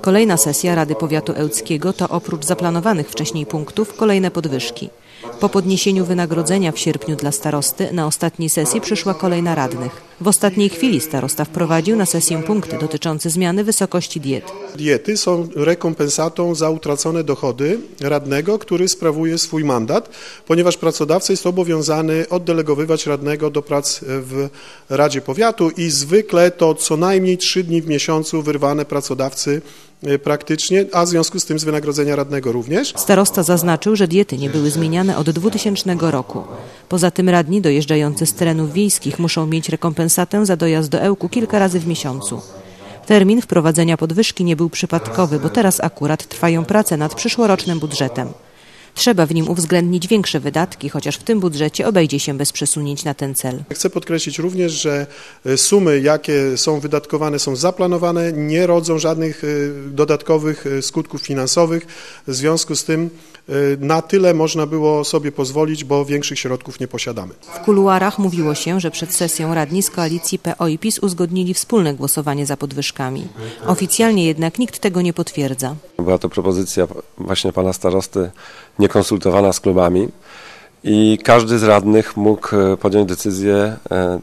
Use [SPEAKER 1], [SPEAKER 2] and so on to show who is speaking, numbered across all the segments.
[SPEAKER 1] Kolejna sesja Rady Powiatu Ełckiego to oprócz zaplanowanych wcześniej punktów kolejne podwyżki. Po podniesieniu wynagrodzenia w sierpniu dla starosty na ostatniej sesji przyszła kolejna radnych. W ostatniej chwili starosta wprowadził na sesję punkty dotyczące zmiany wysokości diet.
[SPEAKER 2] Diety są rekompensatą za utracone dochody radnego, który sprawuje swój mandat, ponieważ pracodawca jest obowiązany oddelegowywać radnego do prac w Radzie Powiatu i zwykle to co najmniej trzy dni w miesiącu wyrwane pracodawcy praktycznie, a w związku z tym z wynagrodzenia radnego również.
[SPEAKER 1] Starosta zaznaczył, że diety nie były zmieniane od 2000 roku. Poza tym radni dojeżdżający z terenów wiejskich muszą mieć rekompensatę za dojazd do Ełku kilka razy w miesiącu. Termin wprowadzenia podwyżki nie był przypadkowy, bo teraz akurat trwają prace nad przyszłorocznym budżetem. Trzeba w nim uwzględnić większe wydatki, chociaż w tym budżecie obejdzie się bez przesunięć na ten cel.
[SPEAKER 2] Chcę podkreślić również, że e, sumy, jakie są wydatkowane, są zaplanowane, nie rodzą żadnych e, dodatkowych e, skutków finansowych. W związku z tym na tyle można było sobie pozwolić, bo większych środków nie posiadamy.
[SPEAKER 1] W kuluarach mówiło się, że przed sesją radni z koalicji PO i PiS uzgodnili wspólne głosowanie za podwyżkami. Oficjalnie jednak nikt tego nie potwierdza.
[SPEAKER 3] Była to propozycja właśnie pana starosty niekonsultowana z klubami i każdy z radnych mógł e, podjąć decyzję e,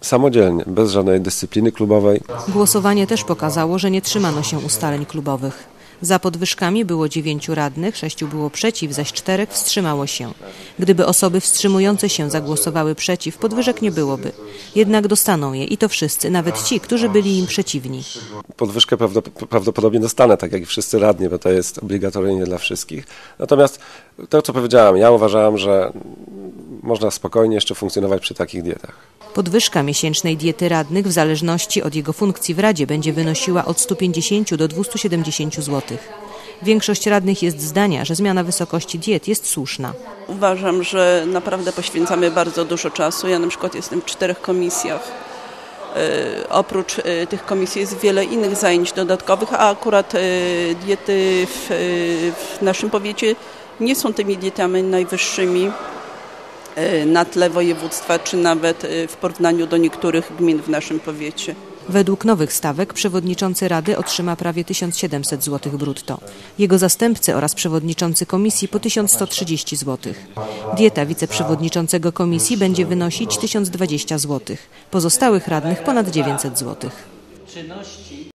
[SPEAKER 3] samodzielnie, bez żadnej dyscypliny klubowej.
[SPEAKER 1] Głosowanie też pokazało, że nie trzymano się ustaleń klubowych. Za podwyżkami było dziewięciu radnych, sześciu było przeciw, zaś czterech wstrzymało się. Gdyby osoby wstrzymujące się zagłosowały przeciw, podwyżek nie byłoby. Jednak dostaną je i to wszyscy, nawet ci, którzy byli im przeciwni.
[SPEAKER 3] Podwyżkę prawdopodobnie dostanę, tak jak i wszyscy radni, bo to jest obligatoryjnie dla wszystkich. Natomiast to, co powiedziałem, ja uważałem, że można spokojnie jeszcze funkcjonować przy takich dietach.
[SPEAKER 1] Podwyżka miesięcznej diety radnych w zależności od jego funkcji w Radzie będzie wynosiła od 150 do 270 zł. Większość radnych jest zdania, że zmiana wysokości diet jest słuszna.
[SPEAKER 4] Uważam, że naprawdę poświęcamy bardzo dużo czasu. Ja na przykład jestem w czterech komisjach. Yy, oprócz yy, tych komisji jest wiele innych zajęć dodatkowych, a akurat yy, diety w, w naszym powiecie nie są tymi dietami najwyższymi na tle województwa, czy nawet w porównaniu do niektórych gmin w naszym powiecie.
[SPEAKER 1] Według nowych stawek przewodniczący Rady otrzyma prawie 1700 zł brutto. Jego zastępcy oraz przewodniczący komisji po 1130 zł. Dieta wiceprzewodniczącego komisji będzie wynosić 1020 zł. Pozostałych radnych ponad 900 zł.